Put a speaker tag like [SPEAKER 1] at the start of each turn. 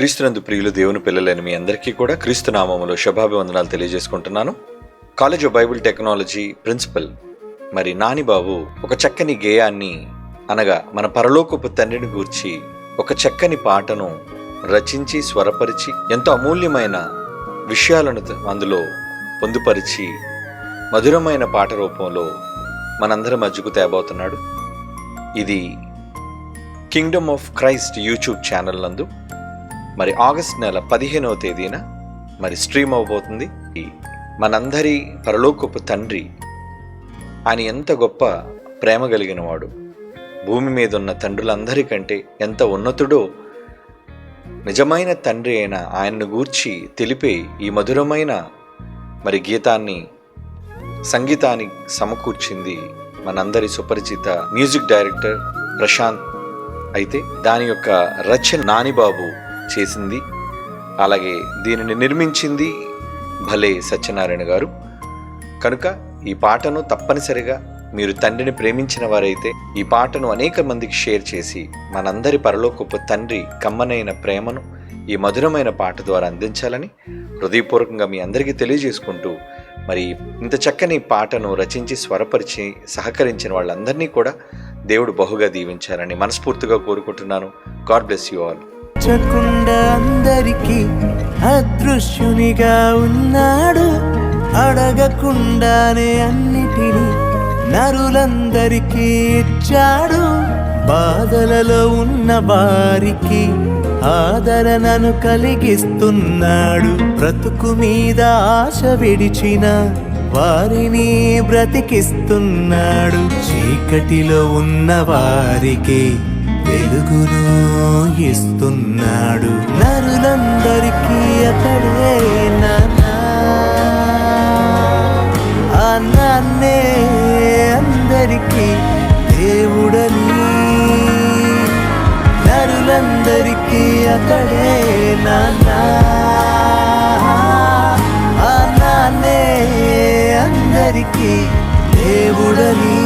[SPEAKER 1] క్రీస్తునందు ప్రియులు దేవుని పిల్లలైన మీ అందరికీ కూడా క్రీస్తు నామములో శుభాభివందనాలు తెలియజేసుకుంటున్నాను. College of Bible technology principal మరి నానిబాబు ఒక చక్కని గేయాన్ని అనగా మన పరలోకపు తండ్రిని గూర్చి ఒక చక్కని పాటను రచించి స్వరపరిచి ఎంతో అమూల్యమైన విషయాలను అందులో పొందుపరిచి మధురమైన పాట రూపంలో మనందరి మధ్యకు తేబోతున్నాడు. ఇది kingdom of Christ YouTube channel నందు మరి ఆగస్ట్ నెల పదిహేనవ తేదీన మరి స్ట్రీమ్ అవబోతుంది ఈ మనందరి పరలోకపు తండ్రి ఆయన ఎంత గొప్ప ప్రేమ కలిగినవాడు భూమి మీద ఉన్న తండ్రులందరికంటే ఎంత ఉన్నతుడో నిజమైన తండ్రి అయిన ఆయన్ను గూర్చి తెలిపే ఈ మధురమైన మరి గీతాన్ని సంగీతాన్ని సమకూర్చింది మనందరి సుపరిచిత మ్యూజిక్ డైరెక్టర్ ప్రశాంత్. అయితే దాని యొక్క రచన నానిబాబు చేసింది. అలాగే దీనిని నిర్మించింది భలే సత్యనారాయణ గారు. కనుక ఈ పాటను తప్పనిసరిగా మీరు తండ్రిని ప్రేమించిన వారైతే ఈ పాటను అనేక మందికి షేర్ చేసి మనందరి పరలోకపు తండ్రి కమ్మనైన ప్రేమను ఈ మధురమైన పాట ద్వారా అందించాలని హృదయపూర్వకంగా మీ అందరికీ తెలియజేసుకుంటూ మరి ఇంత చక్కని పాటను రచించి స్వరపరిచి సహకరించిన వాళ్ళందరినీ కూడా దేవుడు బహుగా దీవించాలని మనస్ఫూర్తిగా కోరుకుంటున్నాను. God bless you all.
[SPEAKER 2] చకుండా అందరికి అదృశ్యునిగా ఉన్నాడు. అడగకుండానే అన్నిటినీ నరులందరికీ ఇచ్చాడు. బాధలలో ఉన్న వారికి ఆదరణను కలిగిస్తున్నాడు. బ్రతుకు మీద ఆశ విడిచిన వారిని బ్రతికిస్తున్నాడు. చీకటిలో ఉన్న వారికి వెలుగును ఇస్తున్నాడు నరులందరికీ అతడే నాన్న ఆ నాన్నే అందరికీ దేవుడని. నరులందరికీ అతడే నాన్న ఆ నాన్నే అందరికీ దేవుడని.